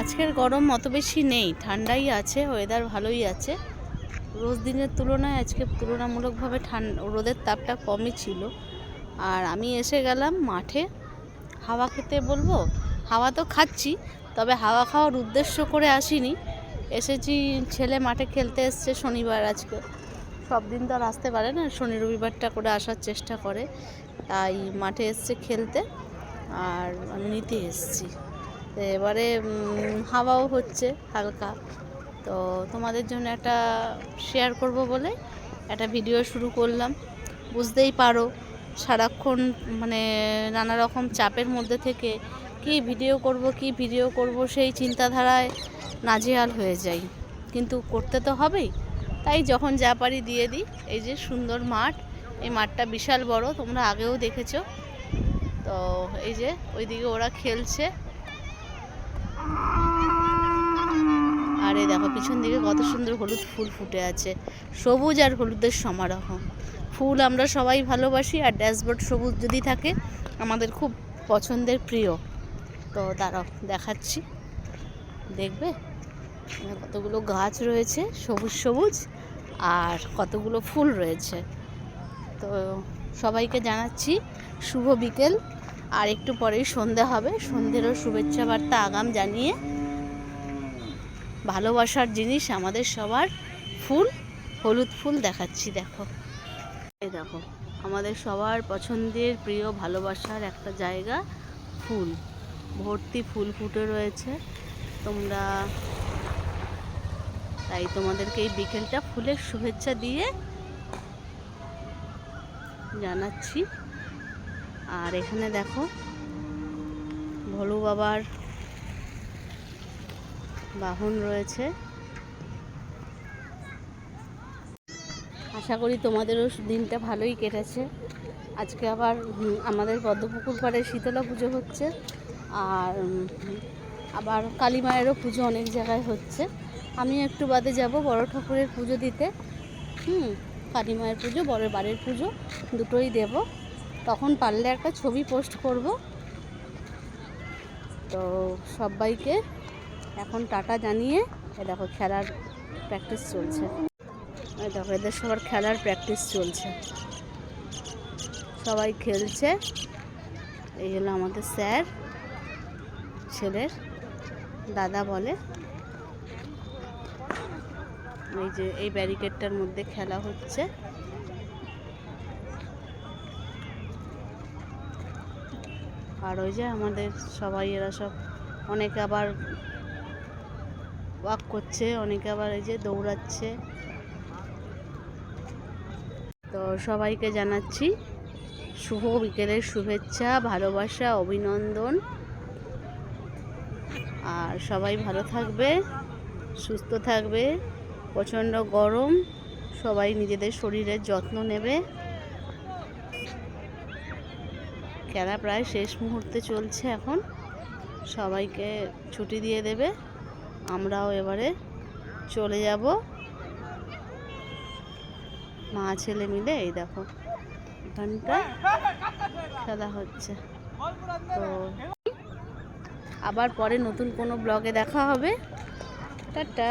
আজকের গরম অত বেশি নেই, ঠান্ডাই আছে ওয়েদার ভালোই আছে। রোজ দিনের তুলনায় আজকে তুলনামূলকভাবে ঠান্ডা রোদের তাপটা কমই ছিল। আর আমি এসে গেলাম মাঠে, হাওয়া খেতে বলব? হাওয়া তো খাচ্ছি, তবে হাওয়া খাওয়ার উদ্দেশ্য করে আসিনি। এসেছি, ছেলে মাঠে খেলতে এসছে শনিবার আজকে। সব দিন তো আর আসতে পারে না, শনি রবিবারটা করে আসার চেষ্টা করে। তাই মাঠে এসছে খেলতে, আর আমি নিতে এসছি। এবারে হাওয়াও হচ্ছে হালকা। তো তোমাদের জন্য একটা শেয়ার করব বলে একটা ভিডিও শুরু করলাম। বুঝতেই পারো সারাক্ষণ মানে নানা রকম চাপের মধ্যে থেকে কি ভিডিও করব, কি ভিডিও করব, সেই চিন্তাধারায় নাজেহাল হয়ে যাই। কিন্তু করতে তো হবেই। তাই যখন যা পারি দিয়ে দিই। এই যে সুন্দর মাঠ, এই মাঠটা বিশাল বড়, তোমরা আগেও দেখেছ। তো এই যে, ওইদিকে ওরা খেলছে। আর দেখো, পিছন দিকে কত সুন্দর হলুদ ফুল ফুটে আছে। সবুজ আর হলুদের সমারোহ। ফুল আমরা সবাই ভালোবাসি আর ড্যাশবোর্ড সবুজ যদি থাকে, আমাদের খুব পছন্দের প্রিয়। তো দাঁড়াও, দেখাচ্ছি। দেখবে? কতগুলো গাছ রয়েছে, সবুজ সবুজ, আর কতগুলো ফুল রয়েছে। তো সবাইকে জানাচ্ছি, শুভ বিকেল। আর একটু পরেই সন্ধে হবে। সন্ধ্যেরও শুভেচ্ছা বার্তা আগাম জানিয়ে ভালোবাসার জিনিস আমাদের সবার ফুল, হলুদ ফুল দেখাচ্ছি, দেখো। এই দেখো, আমাদের সবার পছন্দের প্রিয় ভালোবাসার একটা জায়গা ফুল। ভর্তি ফুল ফুটে রয়েছে। তোমরা, তাই তোমাদেরকে এই বিকেলটা ফুলের শুভেচ্ছা দিয়ে জানাচ্ছি। আর এখানে দেখো, ভোলু বাবার বাহন রয়েছে। আশা করি তোমাদেরও দিনটা ভালোই কেটেছে। আজকে আবার আমাদের পদ্মপুকুর পাড়ে শীতলা পুজো হচ্ছে। আর আবার কালী মায়েরও পুজো অনেক জায়গায় হচ্ছে। আমি একটু বাদে যাব বড় ঠাকুরের পুজো দিতে। হুম, কালী মায়ের পুজো, বড় বাড়ির পুজো দুটোই দেব। তখন পারলে একটা ছবি পোস্ট করব। তো সবাইকে এখন টাটা জানিয়ে এ দেখো খেলার প্র্যাকটিস চলছে। দেখো, এদের সবার খেলার প্র্যাকটিস চলছে। সবাই খেলছে। এই হলো আমাদের স্যার, ছেলের দাদা বলে। এই যে, এই ব্যারিকেডটার মধ্যে খেলা হচ্ছে। আর ওই যে আমাদের সবাই, এরা সব অনেকে আবার ওয়াক করছে, অনেকে আবার এই যে দৌড়াচ্ছে। তো সবাইকে জানাচ্ছি শুভ বিকেলের শুভেচ্ছা, ভালোবাসা, অভিনন্দন। আর সবাই ভালো থাকবে, সুস্থ থাকবে, প্রচণ্ড গরম, সবাই নিজেদের শরীরের যত্ন নেবে। খেলা প্রায় শেষ মুহূর্তে চলছে এখন, সবাইকে ছুটি দিয়ে দেবে। আমরাও এবারে চলে যাব। মা ছেলে মিলে এই দেখো, এখানটা খেলা হচ্ছে। তো আবার পরে নতুন কোনো ব্লগে দেখা হবে। টাটা।